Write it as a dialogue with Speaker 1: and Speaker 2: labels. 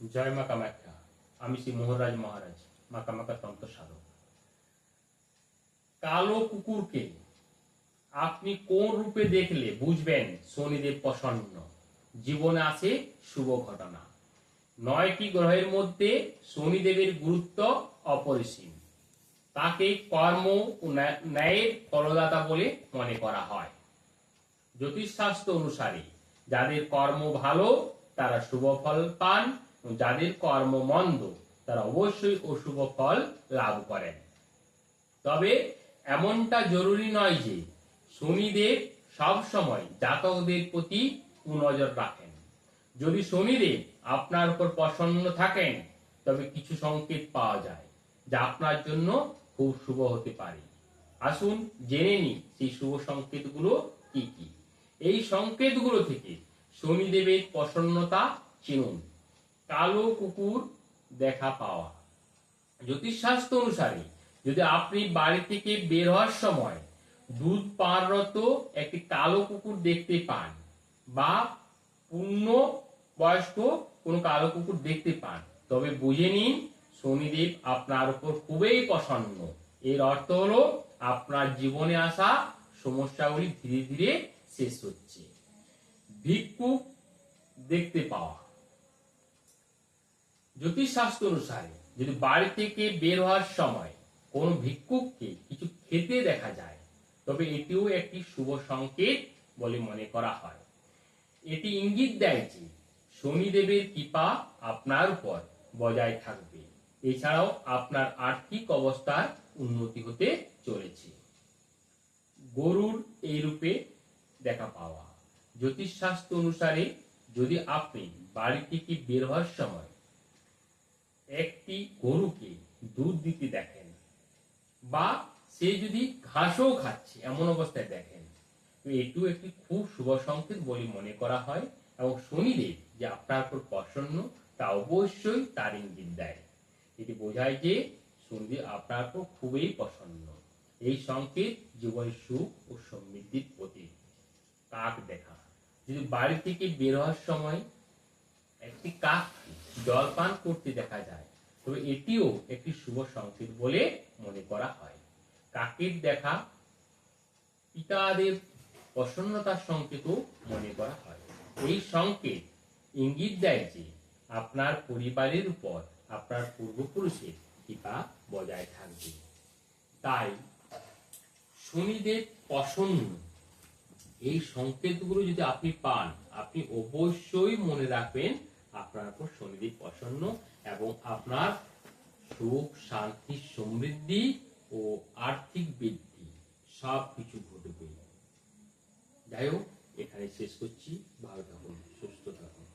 Speaker 1: জয় মা কামাখ্যা। আমি শ্রী মোহনরাজ মহারাজ, মা কামাখ্যা তন্ত্র সাধক। কালো কুকুরকে আপনি কোন রূপে দেখলে বুঝবেন শনিদেব প্রসন্ন? জীবনে আছে শুভ ঘটনা। নয়টি গ্রহের মধ্যে শনিদেবের গুরুত্ব অপরিসীম। তাকে কর্ম ও ন্যায়ের ফলদাতা বলে মনে করা হয়। জ্যোতিষশাস্ত্র অনুসারে যাদের কর্ম ভালো, তারা শুভ ফল পান যাদের কর্ম মন্দ, তারা অবশ্যই অশুভ ফল লাভ করেন। তবে এমনটা জরুরি নয় যে শনিদেব সব সময় জাতকদের প্রতি কুনজর রাখেন। যদি শনিদেব আপনার উপর প্রসন্ন থাকেন, তবে কিছু সংকেত পাওয়া যায়, যা আপনার জন্য খুব শুভ হতে পারে। আসুন জেনে নিই সেই শুভ সংকেতগুলো কি কি। এই সংকেতগুলো থেকে শনিদেবের প্রসন্নতা চিনুন। কালো কুকুর দেখা পাওয়া। জ্যোতিষশাস্ত্র অনুসারে, যদি আপনি বাড়ি থেকে বের হওয়ার সময় দুধ পানরত একটি কালো কুকুর দেখতে পান বা পূর্ণ বয়স্ক কোনো কালো কুকুর দেখতে পান, তবে বুঝে নিন শনিদেব আপনার উপর খুবই প্রসন্ন। এর অর্থ হলো আপনার জীবনে আসা সমস্যাগুলি ধীরে ধীরে শেষ হচ্ছে। ভিক্ষুক দেখতে পাওয়া। জ্যোতিষশাস্ত্র অনুসারে যদি বাড়ি থেকে বের হওয়ার সময় কোন ভিক্ষুককে কিছু খেতে দেখা যায়, তবে এটিও একটি শুভ সংকেত বলে মনে করা হয়। এটি ইঙ্গিত দেয় যে শনিদেবের কৃপা আপনার উপর বজায় থাকবে। এছাড়াও আপনার আর্থিক অবস্থার উন্নতি হতে চলেছে। গরুর এই রূপে দেখা পাওয়া। জ্যোতিষশাস্ত্র অনুসারে যদি আপনি বাড়ি থেকে বের হওয়ার সময় একটি গরুকে দুধ দিতে দেখেন বা সে যদি ঘাসও খাচ্ছে এমন অবস্থায় দেখেন। তো এটিও একটি খুব শুভ সংকেত বলে মনে করা হয় এবং শনিদেব যে আপনার উপর প্রসন্ন, তা অবশ্যই তার ইঙ্গিত দেয়। এটি বোঝায় যে শনিদেব আপনার উপর খুবই প্রসন্ন। এই সংকেত জীবনের সুখ ও সমৃদ্ধির প্রতীক। কাক দেখা। যদি বাড়ি থেকে বের হওয়ার সময় একটি কাক জল করতে দেখা যায়, তবে এটিও একটি শুভ সংকেত বলে মনে করা হয়। কাকের দেখা পিতাদের প্রসন্নতার সংকেতও মনে করা হয়। এই সংকেত ইঙ্গিত দেয় যে আপনার পরিবারের উপর, আপনার পূর্বপুরুষের কৃপা বজায় থাকবে। তাই শনিদেব প্রসন্ন, এই সংকেতগুলো যদি আপনি পান, আপনি অবশ্যই মনে রাখবেন আপনার উপর শনিদেব প্রসন্ন এবং আপনার সুখ, শান্তি, সমৃদ্ধি ও আর্থিক বৃদ্ধি সব কিছু ঘটবে। যাই হোক, এখানে শেষ করছি। ভালো থাকুন, সুস্থ থাকুন।